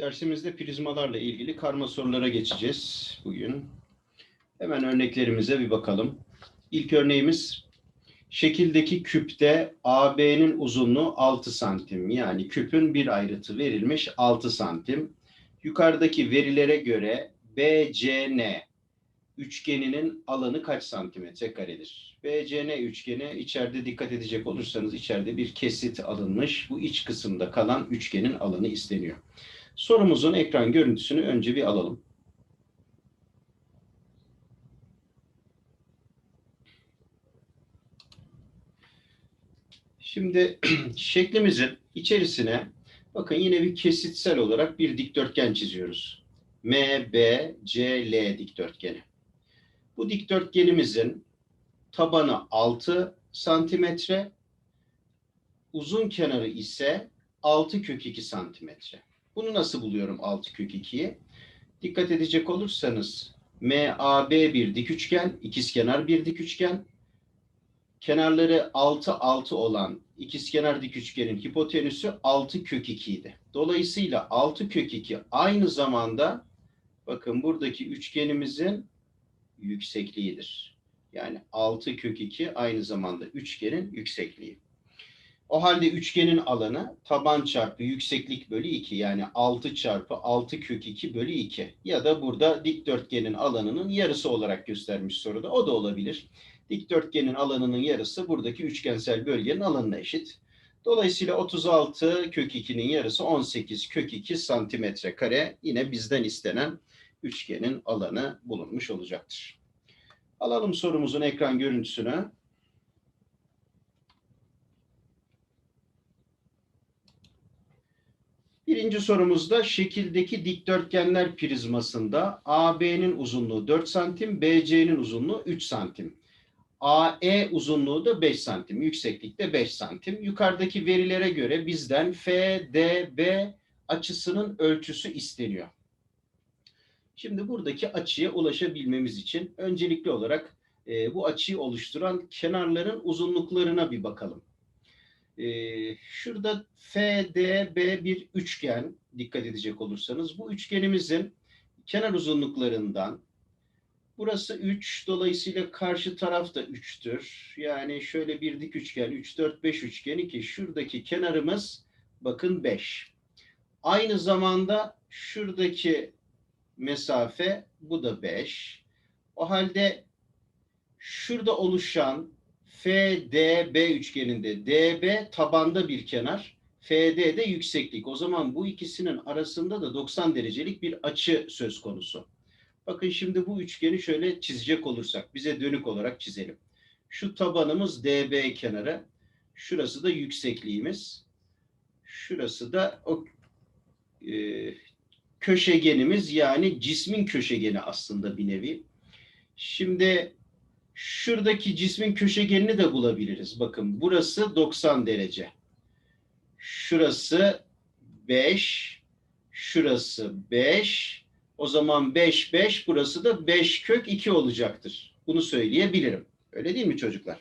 Dersimizde prizmalarla ilgili karma sorulara geçeceğiz bugün. Hemen örneklerimize bir bakalım. İlk örneğimiz şekildeki küpte AB'nin uzunluğu 6 santim. Yani küpün bir ayrıtı verilmiş 6 santim. Yukarıdaki verilere göre BCN üçgeninin alanı kaç santimetre karedir? BCN üçgeni içeride dikkat edecek olursanız içeride bir kesit alınmış. Bu iç kısımda kalan üçgenin alanı isteniyor. Sorumuzun ekran görüntüsünü önce bir alalım. Şimdi şeklimizin içerisine bakın yine bir kesitsel olarak bir dikdörtgen çiziyoruz. MBCL dikdörtgeni. Bu dikdörtgenimizin tabanı 6 santimetre, uzun kenarı ise 6 kök 2 santimetre. Bunu nasıl buluyorum 6 kök 2'yi? Dikkat edecek olursanız MAB bir dik üçgen, ikizkenar bir dik üçgen. Kenarları 6 6 olan ikizkenar dik üçgenin hipotenüsü 6 kök 2 idi. Dolayısıyla 6 kök 2 aynı zamanda bakın buradaki üçgenimizin yüksekliğidir. Yani 6 kök 2 aynı zamanda üçgenin yüksekliği. O halde üçgenin alanı taban çarpı yükseklik bölü 2 yani 6 çarpı 6 kök 2 bölü 2 ya da burada dikdörtgenin alanının yarısı olarak göstermiş soruda o da olabilir. Dikdörtgenin alanının yarısı buradaki üçgensel bölgenin alanına eşit. Dolayısıyla 36 kök 2'nin yarısı 18 kök 2 santimetre kare yine bizden istenen üçgenin alanı bulunmuş olacaktır. Alalım sorumuzun ekran görüntüsünü. Birinci sorumuzda şekildeki dikdörtgenler prizmasında AB'nin uzunluğu 4 santim, BC'nin uzunluğu 3 santim. AE uzunluğu da 5 santim, yükseklikte 5 santim. Yukarıdaki verilere göre bizden FDB açısının ölçüsü isteniyor. Şimdi buradaki açıya ulaşabilmemiz için öncelikli olarak e, bu açıyı oluşturan kenarların uzunluklarına bir bakalım. Ee, şurada FDB bir üçgen dikkat edecek olursanız bu üçgenimizin kenar uzunluklarından burası 3 dolayısıyla karşı taraf da 3'tür. Yani şöyle bir dik üçgen 3 4 5 üçgeni ki şuradaki kenarımız bakın 5. Aynı zamanda şuradaki mesafe bu da 5. O halde şurada oluşan FDB üçgeninde DB tabanda bir kenar, FD de yükseklik. O zaman bu ikisinin arasında da 90 derecelik bir açı söz konusu. Bakın şimdi bu üçgeni şöyle çizecek olursak, bize dönük olarak çizelim. Şu tabanımız DB kenarı, şurası da yüksekliğimiz, şurası da o e, köşegenimiz yani cismin köşegeni aslında bir nevi. Şimdi Şuradaki cismin köşegenini de bulabiliriz. Bakın burası 90 derece. Şurası 5. Şurası 5. O zaman 5 5 burası da 5 kök 2 olacaktır. Bunu söyleyebilirim. Öyle değil mi çocuklar?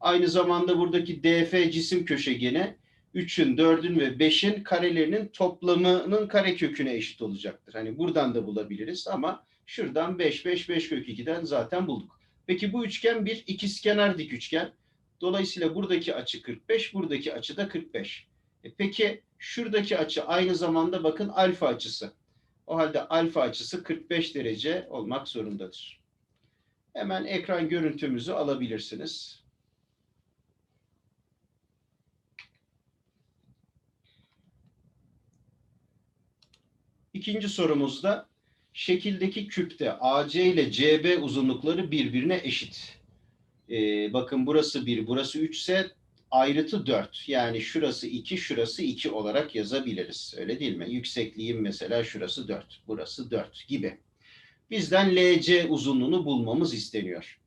Aynı zamanda buradaki DF cisim köşegeni 3'ün, 4'ün ve 5'in karelerinin toplamının kare köküne eşit olacaktır. Hani buradan da bulabiliriz ama şuradan 5 5 5 kök 2'den zaten bulduk. Peki bu üçgen bir ikizkenar dik üçgen. Dolayısıyla buradaki açı 45, buradaki açı da 45. E peki şuradaki açı aynı zamanda bakın alfa açısı. O halde alfa açısı 45 derece olmak zorundadır. Hemen ekran görüntümüzü alabilirsiniz. İkinci sorumuzda şekildeki küpte AC ile CB uzunlukları birbirine eşit. Ee, bakın burası 1, burası 3 ise ayrıtı 4. Yani şurası 2, şurası 2 olarak yazabiliriz. Öyle değil mi? Yüksekliğim mesela şurası 4, burası 4 gibi. Bizden LC uzunluğunu bulmamız isteniyor.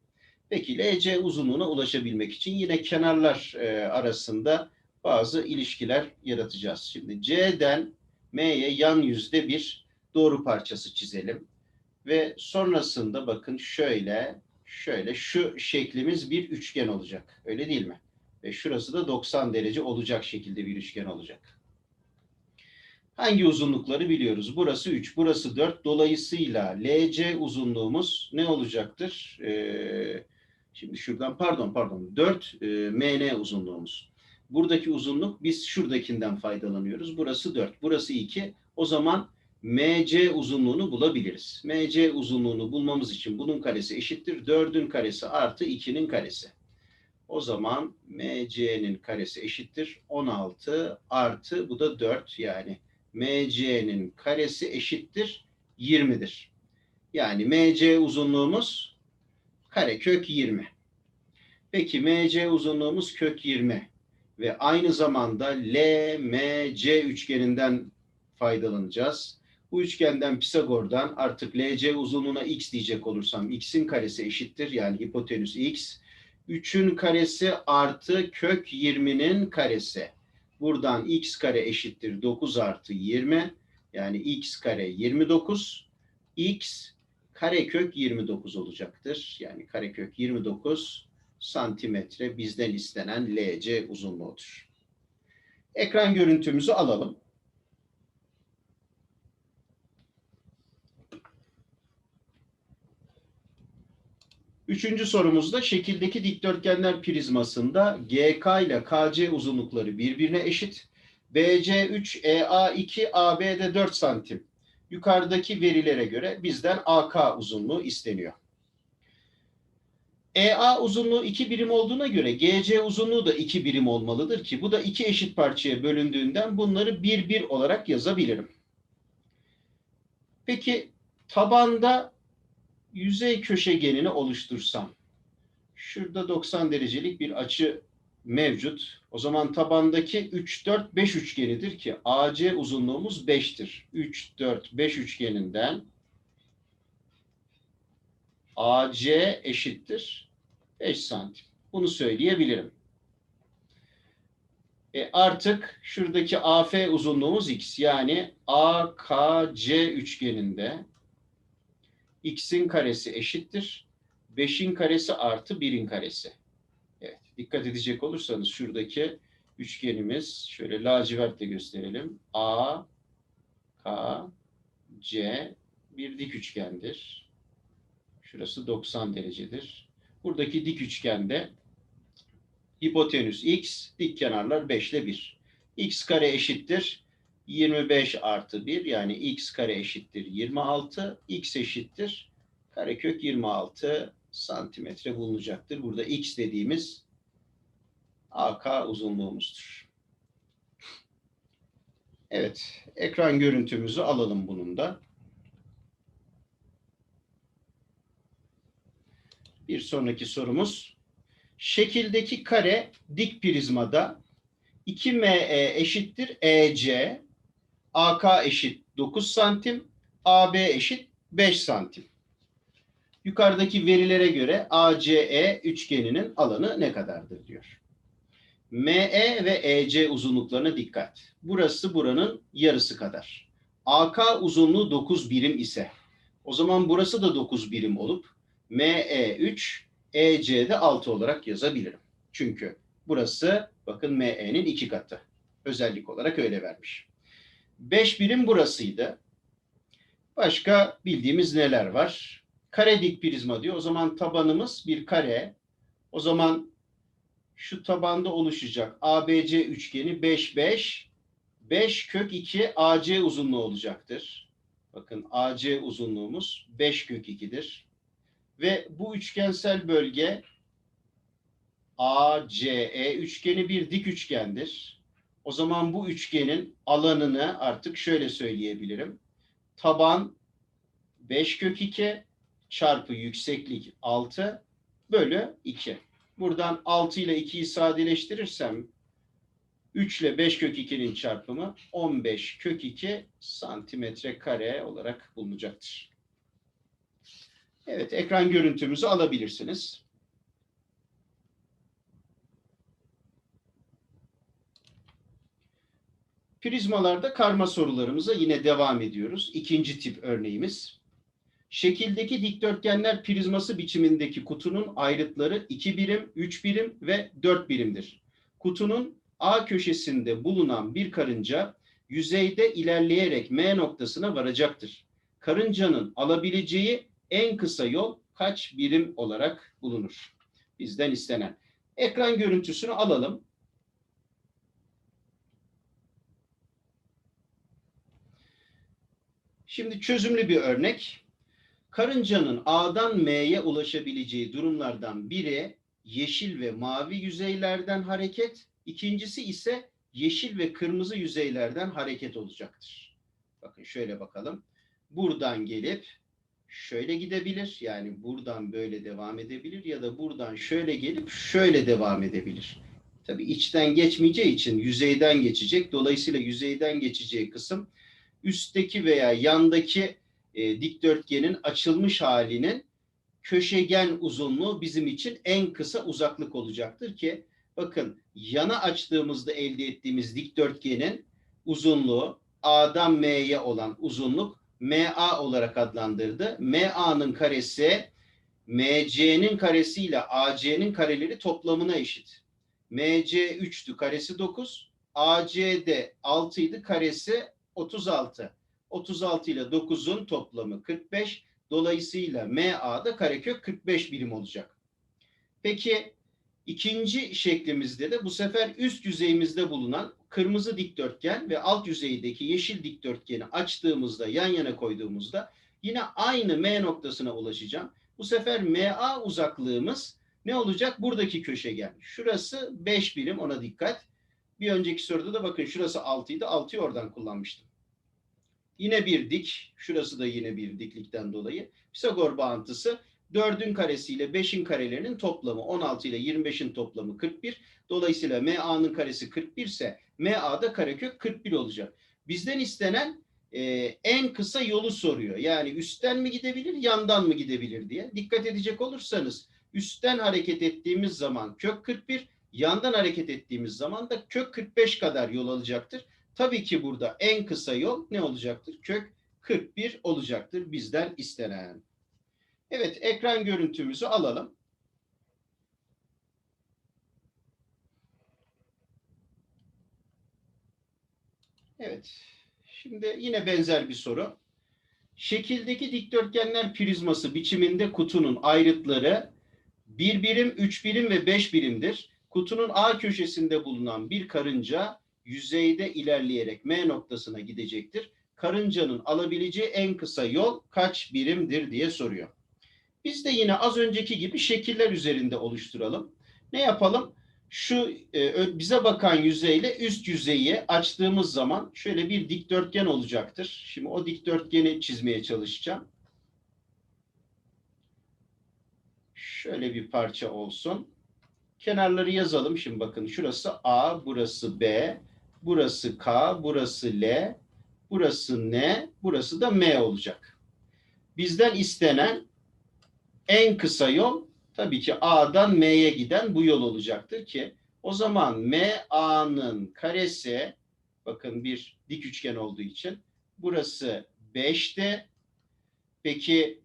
Peki LC uzunluğuna ulaşabilmek için yine kenarlar e, arasında bazı ilişkiler yaratacağız. Şimdi C'den M'ye yan yüzde bir doğru parçası çizelim. Ve sonrasında bakın şöyle, şöyle şu şeklimiz bir üçgen olacak. Öyle değil mi? Ve şurası da 90 derece olacak şekilde bir üçgen olacak. Hangi uzunlukları biliyoruz? Burası 3, burası 4. Dolayısıyla LC uzunluğumuz ne olacaktır? Ee, şimdi şuradan pardon pardon 4 e, MN uzunluğumuz. Buradaki uzunluk biz şuradakinden faydalanıyoruz. Burası 4, burası 2. O zaman MC uzunluğunu bulabiliriz. MC uzunluğunu bulmamız için bunun karesi eşittir. 4'ün karesi artı 2'nin karesi. O zaman MC'nin karesi eşittir. 16 artı bu da 4 yani MC'nin karesi eşittir 20'dir. Yani MC uzunluğumuz karekök 20. Peki MC uzunluğumuz kök 20 ve aynı zamanda LMC üçgeninden faydalanacağız. Bu üçgenden Pisagor'dan artık LC uzunluğuna x diyecek olursam x'in karesi eşittir yani hipotenüs x. 3'ün karesi artı kök 20'nin karesi. Buradan x kare eşittir 9 artı 20. Yani x kare 29. x karekök 29 olacaktır. Yani karekök 29 santimetre bizden istenen LC uzunluğudur. Ekran görüntümüzü alalım. Üçüncü sorumuzda şekildeki dikdörtgenler prizmasında GK ile KC uzunlukları birbirine eşit. BC 3, EA 2, AB'de 4 santim. Yukarıdaki verilere göre bizden AK uzunluğu isteniyor. EA uzunluğu 2 birim olduğuna göre GC uzunluğu da 2 birim olmalıdır ki bu da iki eşit parçaya bölündüğünden bunları bir bir olarak yazabilirim. Peki tabanda yüzey köşegenini oluştursam, şurada 90 derecelik bir açı mevcut. O zaman tabandaki 3, 4, 5 üçgenidir ki AC uzunluğumuz 5'tir. 3, 4, 5 üçgeninden AC eşittir 5 santim. Bunu söyleyebilirim. E artık şuradaki AF uzunluğumuz x yani AKC üçgeninde x'in karesi eşittir. 5'in karesi artı 1'in karesi. Evet, dikkat edecek olursanız şuradaki üçgenimiz şöyle lacivertle gösterelim. A, K, C bir dik üçgendir. Şurası 90 derecedir. Buradaki dik üçgende hipotenüs x, dik kenarlar 5 ile 1. x kare eşittir 25 artı 1 yani x kare eşittir 26. x eşittir karekök 26 santimetre bulunacaktır. Burada x dediğimiz AK uzunluğumuzdur. Evet, ekran görüntümüzü alalım bunun da. Bir sonraki sorumuz. Şekildeki kare dik prizmada 2ME eşittir EC, AK eşit 9 santim, AB eşit 5 santim. Yukarıdaki verilere göre ACE üçgeninin alanı ne kadardır diyor. ME ve EC uzunluklarına dikkat. Burası buranın yarısı kadar. AK uzunluğu 9 birim ise o zaman burası da 9 birim olup ME 3, EC'de 6 olarak yazabilirim. Çünkü burası bakın ME'nin iki katı. Özellik olarak öyle vermiş. 5 birim burasıydı. Başka bildiğimiz neler var? Kare dik prizma diyor. O zaman tabanımız bir kare. O zaman şu tabanda oluşacak ABC üçgeni 5 5 5 kök 2 AC uzunluğu olacaktır. Bakın AC uzunluğumuz 5 kök 2'dir. Ve bu üçgensel bölge ACE üçgeni bir dik üçgendir. O zaman bu üçgenin alanını artık şöyle söyleyebilirim. Taban 5 kök 2 çarpı yükseklik 6 bölü 2. Buradan 6 ile 2'yi sadeleştirirsem 3 ile 5 kök 2'nin çarpımı 15 kök 2 santimetre kare olarak bulunacaktır. Evet, ekran görüntümüzü alabilirsiniz. Prizmalarda karma sorularımıza yine devam ediyoruz. İkinci tip örneğimiz. Şekildeki dikdörtgenler prizması biçimindeki kutunun ayrıtları 2 birim, 3 birim ve 4 birimdir. Kutunun A köşesinde bulunan bir karınca yüzeyde ilerleyerek M noktasına varacaktır. Karıncanın alabileceği en kısa yol kaç birim olarak bulunur? Bizden istenen. Ekran görüntüsünü alalım. Şimdi çözümlü bir örnek. Karıncanın A'dan M'ye ulaşabileceği durumlardan biri yeşil ve mavi yüzeylerden hareket, ikincisi ise yeşil ve kırmızı yüzeylerden hareket olacaktır. Bakın şöyle bakalım. Buradan gelip şöyle gidebilir. Yani buradan böyle devam edebilir ya da buradan şöyle gelip şöyle devam edebilir. Tabii içten geçmeyeceği için yüzeyden geçecek. Dolayısıyla yüzeyden geçeceği kısım üstteki veya yandaki e, dikdörtgenin açılmış halinin köşegen uzunluğu bizim için en kısa uzaklık olacaktır ki bakın yana açtığımızda elde ettiğimiz dikdörtgenin uzunluğu A'dan M'ye olan uzunluk MA olarak adlandırdı. MA'nın karesi MC'nin karesi ile AC'nin kareleri toplamına eşit. MC 3'tü karesi 9. AC de 6 idi karesi 36. 36 ile 9'un toplamı 45. Dolayısıyla MA'da karekök 45 birim olacak. Peki ikinci şeklimizde de bu sefer üst yüzeyimizde bulunan kırmızı dikdörtgen ve alt yüzeydeki yeşil dikdörtgeni açtığımızda yan yana koyduğumuzda yine aynı M noktasına ulaşacağım. Bu sefer MA uzaklığımız ne olacak? Buradaki köşegen. Şurası 5 birim ona dikkat. Bir önceki soruda da bakın şurası 6 idi. 6'yı oradan kullanmıştım. Yine bir dik. Şurası da yine bir diklikten dolayı. Pisagor bağıntısı 4'ün karesiyle 5'in karelerinin toplamı 16 ile 25'in toplamı 41. Dolayısıyla MA'nın karesi 41 ise MA'da karekök 41 olacak. Bizden istenen e, en kısa yolu soruyor. Yani üstten mi gidebilir, yandan mı gidebilir diye. Dikkat edecek olursanız üstten hareket ettiğimiz zaman kök 41, yandan hareket ettiğimiz zaman da kök 45 kadar yol alacaktır. Tabii ki burada en kısa yol ne olacaktır? Kök 41 olacaktır bizden istenen. Evet, ekran görüntümüzü alalım. Evet, şimdi yine benzer bir soru. Şekildeki dikdörtgenler prizması biçiminde kutunun ayrıtları 1 birim, 3 birim ve 5 birimdir. Kutunun A köşesinde bulunan bir karınca yüzeyde ilerleyerek M noktasına gidecektir. Karıncanın alabileceği en kısa yol kaç birimdir diye soruyor. Biz de yine az önceki gibi şekiller üzerinde oluşturalım. Ne yapalım? Şu e, bize bakan yüzeyle üst yüzeyi açtığımız zaman şöyle bir dikdörtgen olacaktır. Şimdi o dikdörtgeni çizmeye çalışacağım. Şöyle bir parça olsun. Kenarları yazalım. Şimdi bakın şurası A, burası B, burası K, burası L, burası N, burası da M olacak. Bizden istenen en kısa yol tabii ki A'dan M'ye giden bu yol olacaktır ki o zaman MA'nın karesi bakın bir dik üçgen olduğu için burası 5'te. Peki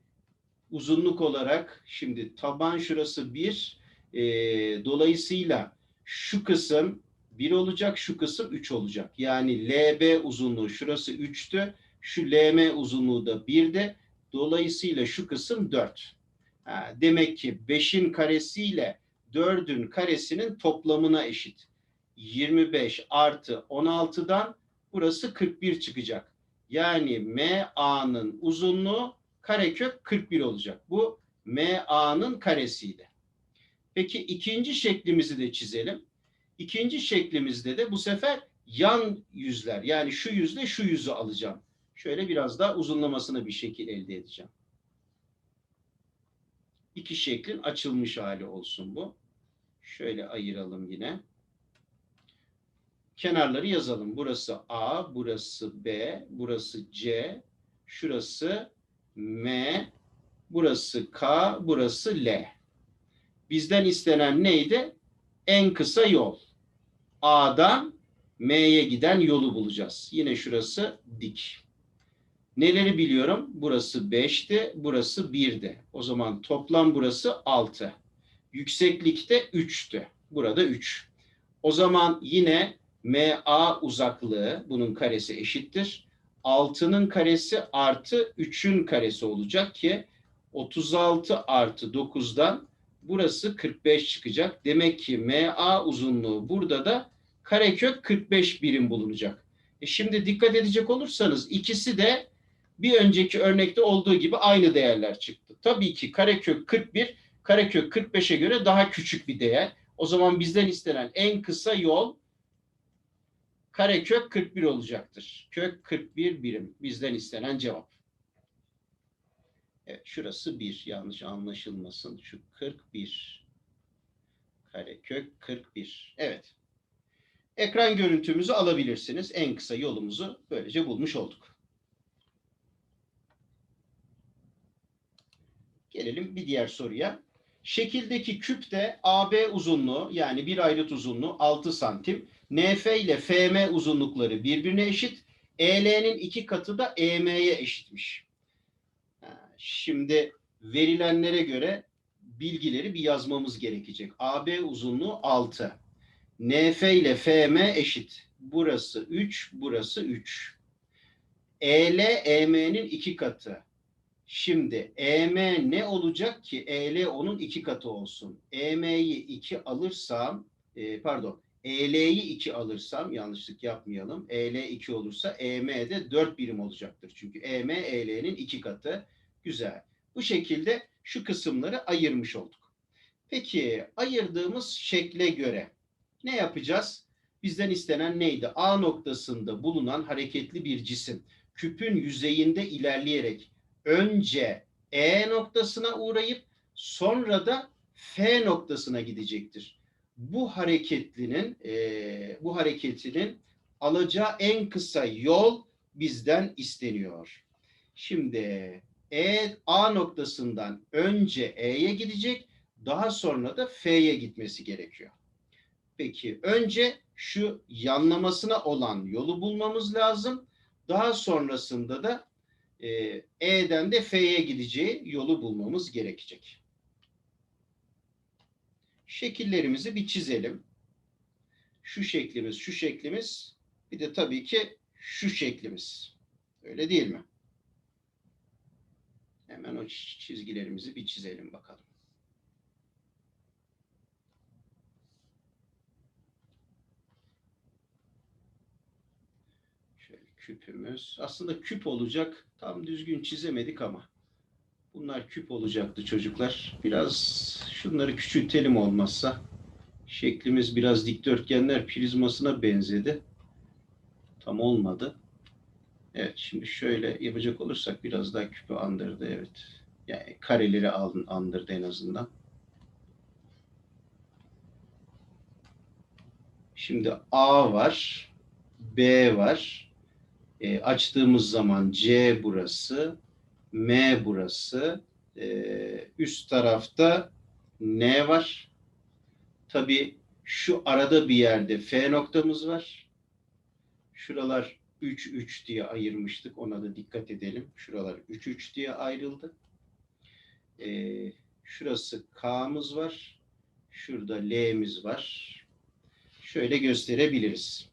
uzunluk olarak şimdi taban şurası 1 e, dolayısıyla şu kısım 1 olacak şu kısım 3 olacak. Yani LB uzunluğu şurası 3'tü. Şu LM uzunluğu da 1'de. Dolayısıyla şu kısım 4. Ha, demek ki 5'in karesiyle 4'ün karesinin toplamına eşit. 25 artı 16'dan burası 41 çıkacak. Yani MA'nın uzunluğu karekök 41 olacak. Bu MA'nın karesiydi. Peki ikinci şeklimizi de çizelim. İkinci şeklimizde de bu sefer yan yüzler yani şu yüzle şu yüzü alacağım. Şöyle biraz daha uzunlamasına bir şekil elde edeceğim iki şeklin açılmış hali olsun bu. Şöyle ayıralım yine. Kenarları yazalım. Burası A, burası B, burası C, şurası M, burası K, burası L. Bizden istenen neydi? En kısa yol. A'dan M'ye giden yolu bulacağız. Yine şurası dik. Neleri biliyorum? Burası 5'ti, burası 1'di. O zaman toplam burası 6. Yükseklikte 3'tü. Burada 3. O zaman yine MA uzaklığı bunun karesi eşittir. 6'nın karesi artı 3'ün karesi olacak ki 36 artı 9'dan burası 45 çıkacak. Demek ki MA uzunluğu burada da karekök 45 birim bulunacak. E şimdi dikkat edecek olursanız ikisi de bir önceki örnekte olduğu gibi aynı değerler çıktı. Tabii ki karekök 41 karekök 45'e göre daha küçük bir değer. O zaman bizden istenen en kısa yol karekök 41 olacaktır. Kök 41 birim bizden istenen cevap. Evet şurası 1 yanlış anlaşılmasın. Şu 41 karekök 41. Evet. Ekran görüntümüzü alabilirsiniz. En kısa yolumuzu böylece bulmuş olduk. Gelelim bir diğer soruya. Şekildeki küpte AB uzunluğu yani bir ayrıt uzunluğu 6 santim. NF ile FM uzunlukları birbirine eşit. EL'nin iki katı da EM'ye eşitmiş. Şimdi verilenlere göre bilgileri bir yazmamız gerekecek. AB uzunluğu 6. NF ile FM eşit. Burası 3, burası 3. EL EM'nin iki katı. Şimdi EM ne olacak ki? EL onun iki katı olsun. EM'yi 2 alırsam, e, pardon, EL'yi 2 alırsam, yanlışlık yapmayalım. EL 2 olursa EM de 4 birim olacaktır. Çünkü EM EL'nin iki katı. Güzel. Bu şekilde şu kısımları ayırmış olduk. Peki ayırdığımız şekle göre ne yapacağız? Bizden istenen neydi? A noktasında bulunan hareketli bir cisim küpün yüzeyinde ilerleyerek önce E noktasına uğrayıp sonra da F noktasına gidecektir. Bu hareketlinin e, bu hareketinin alacağı en kısa yol bizden isteniyor. Şimdi E A noktasından önce E'ye gidecek, daha sonra da F'ye gitmesi gerekiyor. Peki önce şu yanlamasına olan yolu bulmamız lazım. Daha sonrasında da e, E'den de F'ye gideceği yolu bulmamız gerekecek. Şekillerimizi bir çizelim. Şu şeklimiz, şu şeklimiz, bir de tabii ki şu şeklimiz. Öyle değil mi? Hemen o çizgilerimizi bir çizelim bakalım. Şöyle küpümüz. Aslında küp olacak. Tam düzgün çizemedik ama. Bunlar küp olacaktı çocuklar. Biraz şunları küçültelim olmazsa. Şeklimiz biraz dikdörtgenler prizmasına benzedi. Tam olmadı. Evet şimdi şöyle yapacak olursak biraz daha küpü andırdı evet. Yani kareleri andırdı en azından. Şimdi A var, B var. E, açtığımız zaman C burası, M burası. E, üst tarafta N var. Tabii şu arada bir yerde F noktamız var. Şuralar 3 3 diye ayırmıştık. Ona da dikkat edelim. Şuralar 3 3 diye ayrıldı. Ee, şurası K'mız var. Şurada L'miz var. Şöyle gösterebiliriz.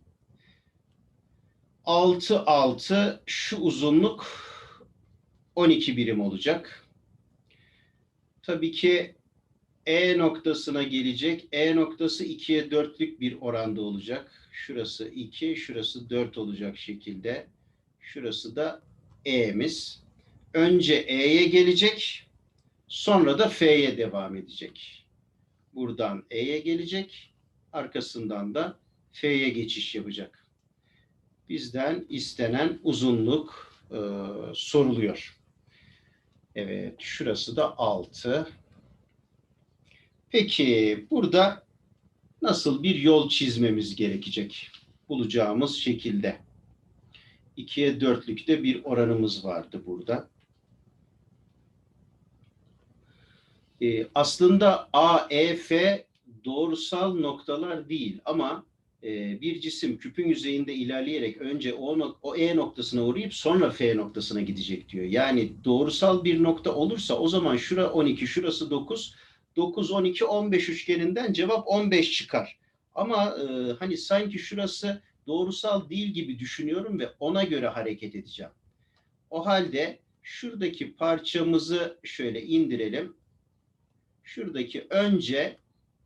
6 6 şu uzunluk 12 birim olacak. Tabii ki E noktasına gelecek. E noktası 2'ye 4'lük bir oranda olacak. Şurası 2, şurası 4 olacak şekilde. Şurası da E'miz. Önce E'ye gelecek, sonra da F'ye devam edecek. Buradan E'ye gelecek, arkasından da F'ye geçiş yapacak. Bizden istenen uzunluk e, soruluyor. Evet, şurası da 6. Peki burada nasıl bir yol çizmemiz gerekecek? Bulacağımız şekilde. 2'ye 4'lükte bir oranımız vardı burada. Ee, aslında A, E, F doğrusal noktalar değil ama e, bir cisim küpün yüzeyinde ilerleyerek önce o, nok- o E noktasına uğrayıp sonra F noktasına gidecek diyor. Yani doğrusal bir nokta olursa o zaman şura 12, şurası 9, 9, 12, 15 üçgeninden cevap 15 çıkar. Ama e, hani sanki şurası doğrusal değil gibi düşünüyorum ve ona göre hareket edeceğim. O halde şuradaki parçamızı şöyle indirelim. Şuradaki önce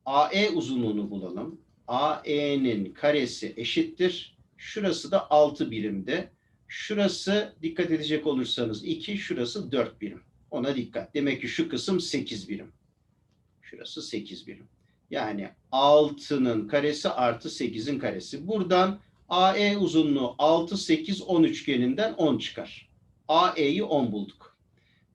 AE uzunluğunu bulalım. AE'nin karesi eşittir. Şurası da 6 birimde. Şurası dikkat edecek olursanız 2, şurası 4 birim. Ona dikkat. Demek ki şu kısım 8 birim. Şurası 8 birim. Yani 6'nın karesi artı 8'in karesi. Buradan AE uzunluğu 6, 8, 10 üçgeninden 10 çıkar. AE'yi 10 bulduk.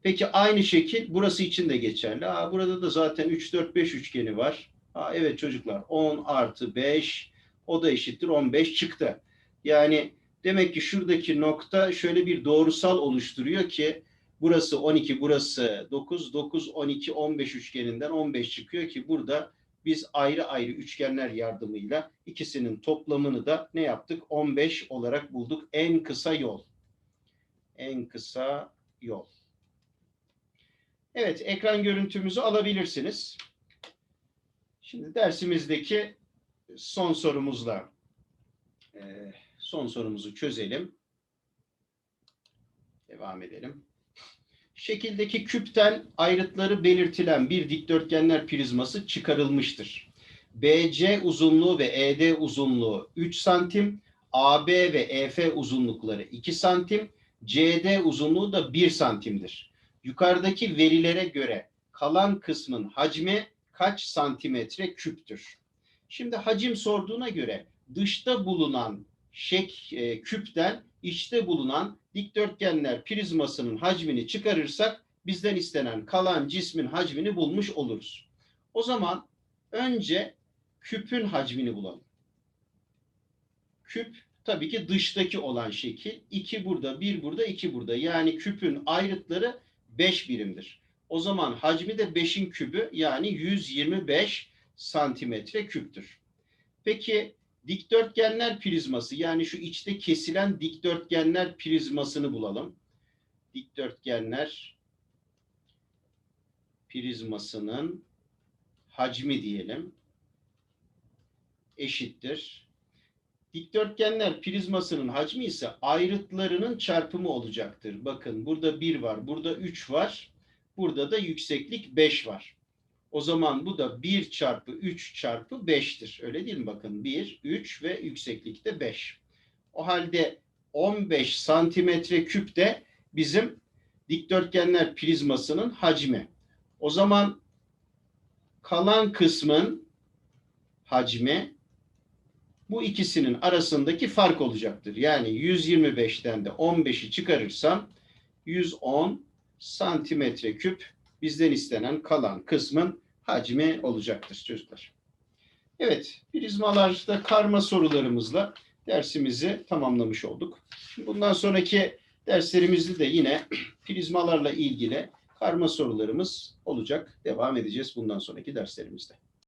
Peki aynı şekil burası için de geçerli. Aa, burada da zaten 3, 4, 5 üçgeni var. Aa, evet çocuklar 10 artı 5 o da eşittir 15 çıktı. Yani demek ki şuradaki nokta şöyle bir doğrusal oluşturuyor ki burası 12, burası 9, 9, 12, 15 üçgeninden 15 çıkıyor ki burada biz ayrı ayrı üçgenler yardımıyla ikisinin toplamını da ne yaptık? 15 olarak bulduk. En kısa yol. En kısa yol. Evet, ekran görüntümüzü alabilirsiniz. Şimdi dersimizdeki son sorumuzla son sorumuzu çözelim. Devam edelim. Şekildeki küpten ayrıtları belirtilen bir dikdörtgenler prizması çıkarılmıştır. BC uzunluğu ve ED uzunluğu 3 santim, AB ve EF uzunlukları 2 santim, CD uzunluğu da 1 santimdir. Yukarıdaki verilere göre kalan kısmın hacmi kaç santimetre küptür? Şimdi hacim sorduğuna göre dışta bulunan şek e, küpten içte bulunan dikdörtgenler prizmasının hacmini çıkarırsak bizden istenen kalan cismin hacmini bulmuş oluruz. O zaman önce küpün hacmini bulalım. Küp tabii ki dıştaki olan şekil. 2 burada, 1 burada, 2 burada. Yani küpün ayrıtları 5 birimdir. O zaman hacmi de 5'in kübü yani 125 santimetre küptür. Peki dikdörtgenler prizması yani şu içte kesilen dikdörtgenler prizmasını bulalım. Dikdörtgenler prizmasının hacmi diyelim eşittir. Dikdörtgenler prizmasının hacmi ise ayrıtlarının çarpımı olacaktır. Bakın burada 1 var, burada 3 var, burada da yükseklik 5 var. O zaman bu da 1 çarpı 3 çarpı 5'tir. Öyle değil mi? Bakın 1, 3 ve yükseklik de 5. O halde 15 santimetre küp de bizim dikdörtgenler prizmasının hacmi. O zaman kalan kısmın hacmi bu ikisinin arasındaki fark olacaktır. Yani 125'ten de 15'i çıkarırsam 110 santimetre küp bizden istenen kalan kısmın hacmi olacaktır çocuklar. Evet, prizmalarda karma sorularımızla dersimizi tamamlamış olduk. Bundan sonraki derslerimizde de yine prizmalarla ilgili karma sorularımız olacak. Devam edeceğiz bundan sonraki derslerimizde.